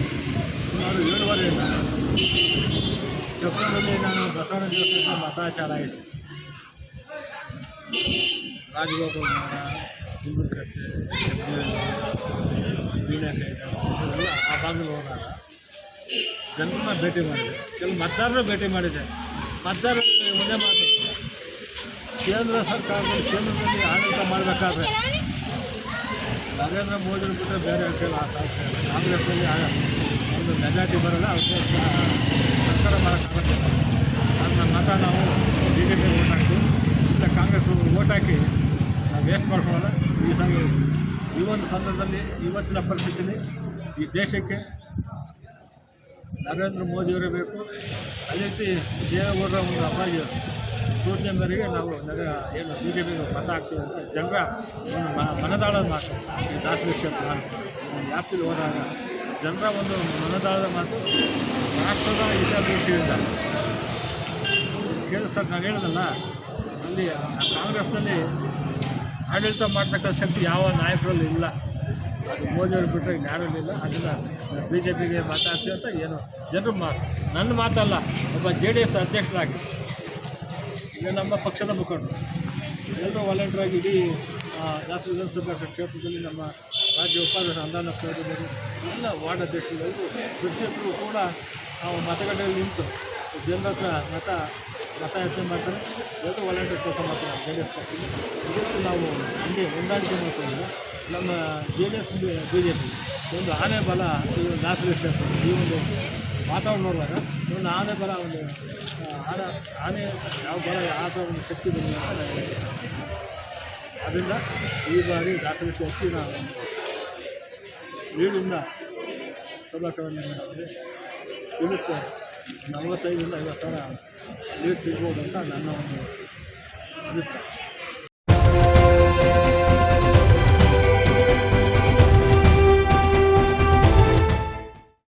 ಸುಮಾರು ಏಳುವರೆಯಿಂದ ಚಪ್ಪದಲ್ಲಿ ನಾನು ಬಸವಣ್ಣ ದೇವಸ್ಥಾನಕ್ಕೆ ಮತ ಚಲಾಯಿಸಿ ರಾಜಗೋಪಾಲ್ ಮಠ ಸಿಂಧುಕಟ್ಟೆ ಬೀಣೆಕಾಯಿ ಎಲ್ಲ ಆ ಭಾಗದಲ್ಲಿ ಹೋದಾಗ ಜನರನ್ನ ಭೇಟಿ ಮಾಡಿದೆ ಕೆಲವು ಮತದಾರರು ಭೇಟಿ ಮಾಡಿದೆ ಮತದಾರರು ಒಂದೇ ಮಾತು ಕೇಂದ್ರ ಸರ್ಕಾರದಲ್ಲಿ ಕೇಂದ್ರದಲ್ಲಿ ಆಡಳಿತ ಮಾಡಬೇಕಾದ್ರೆ ನರೇಂದ್ರ ಮೋದಿ ಬಿಟ್ಟರೆ ಬೇರೆ ಕೈಲಿ ಆ ಸಾಧ್ಯ ಕಾಂಗ್ರೆಸ್ನಲ್ಲಿ ಒಂದು ಮೆಜಾರಿಟಿ ಬರಲ್ಲ ಅದಕ್ಕೆ ಸರ್ಕಾರ ಮಾಡೋಕ್ಕಾಗೋದಿಲ್ಲ ನನ್ನ ಮತ ನಾವು ಬಿ ಜೆ ಪಿ ಓಟ್ ಹಾಕ್ತೀವಿ ಇಲ್ಲ ಕಾಂಗ್ರೆಸ್ ಓಟ್ ಹಾಕಿ ನಾವು ವೇಸ್ಟ್ ಮಾಡ್ಕೊಳ್ಳಲ್ಲ ಈ ಸಲ ಈ ಒಂದು ಸಂದರ್ಭದಲ್ಲಿ ಇವತ್ತಿನ ಪರಿಸ್ಥಿತಿಯಲ್ಲಿ ಈ ದೇಶಕ್ಕೆ ನರೇಂದ್ರ ಮೋದಿಯವರೇ ಬೇಕು. ಅದೇ ರೀತಿ ದೇವೇಗೌಡರ ಒಂದು ಅಪಾಯ. ಸೂಚನೆ ಮೇರೆಗೆ ನಾವು ನಗರ, ಏನು ಬಿ ಜೆ ಪಿಗೆ ಮತ ಹಾಕ್ತೀವಿ ಅಂತ ಜನರ ಒಂದು ಮನದಾಳದ ಮಾತು, ಈ ದಾಸರಿ ಕ್ಷೇತ್ರ ವ್ಯಾಪ್ತಿಲಿ ಹೋದಾಗ ಜನರ ಒಂದು ಮನದಾಳದ ಮಾತು ರಾಷ್ಟ್ರದ ಹಿತಾಭಿವೃದ್ಧಿಯಿಂದ ಕೇಳಿದ ಸರ್ ನಾನು ಹೇಳಿದಲ್ಲ ಅಲ್ಲಿ ಕಾಂಗ್ರೆಸ್ನಲ್ಲಿ ಆಡಳಿತ ಮಾಡ್ತಕ್ಕಂಥ ಶಕ್ತಿ ಯಾವ ನಾಯಕರಲ್ಲಿ ಇಲ್ಲ. ಅದು ಮೋದಿಯವರು ಬಿಟ್ಟರೆ ಯಾರಲ್ಲಿಲ್ಲ ಅದನ್ನು ಬಿ ಜೆ ಪಿಗೆ ಮಾತಾಡ್ತೀವಿ ಅಂತ ಏನು, ಜನರು ಮಾತು. ನನ್ನ ಮಾತಲ್ಲ, ಒಬ್ಬ ಜೆ ಡಿ ಎಸ್ ಅಧ್ಯಕ್ಷರಾಗಿ ಈಗ ನಮ್ಮ ಪಕ್ಷದ ಮುಖಂಡರು. ಎಲ್ಲರೂ ವಾಲಂಟಿಯರಾಗಿ ಇಡೀ ದಾಸ ವಿಧಾನಸಭಾ ಕ್ಷೇತ್ರದಲ್ಲಿ ನಮ್ಮ ರಾಜ್ಯ ಉಪಾಧ್ಯಕ್ಷ ಅಂದಾನ ಪ್ರಯೋಗದವರು ಎಲ್ಲ ವಾರ್ಡ್ ಅಧ್ಯಕ್ಷರು ಪ್ರತಿಯೊಬ್ಬರು ಕೂಡ ನಾವು ಮತಗಟ್ಟೆಯಲ್ಲಿ ನಿಂತು ಜನರ ಹತ್ರ ಮತ, ಮತಯಾಚನೆ ಮಾಡ್ತಾರೆ. ಎಲ್ಲರೂ ವಾಲಂಟಿಯರ್ ಕೆಲಸ ಮಾಡ್ತಾರೆ ಜೆ ಡಿ ಎಸ್ ಪಕ್ಷದಲ್ಲಿ ನಾವು ಹಂಗೆ ಹೊಂದಾಣಿಕೆ ಮಾಡ್ಕೊಂಡು ನಮ್ಮ J D S B J P ಒಂದು ಆನೆ ಬಲ ದಾಸರಿ ಈ ಒಂದು ವಾತಾವರಣ ನೋಡಿದಾಗ ಒಂದು ಆನೆ ಬರ ಒಂದು ಆ, ಆನೆ ಯಾವ ಬರ ಆ ಥರ ಒಂದು ಶಕ್ತಿ ಬಂದಿದೆ ಅಂತ ನಾನು. ಅದರಿಂದ ಈ ಬಾರಿ ದಾಸರಿ ಶಕ್ತಿ ನಾನು ಏಳಿಂದ ಸೌಲಭ್ಯವನ್ನು ಮಾಡಿದ್ರೆ ಸಿಗುತ್ತೆ ನಲವತ್ತೈದರಿಂದ ಐವತ್ತು ಸಾವಿರ ಲೀಡ್ ಸಿಗ್ಬೋದು ಅಂತ ನನ್ನ ಒಂದು ಅಭಿಪ್ರಾಯ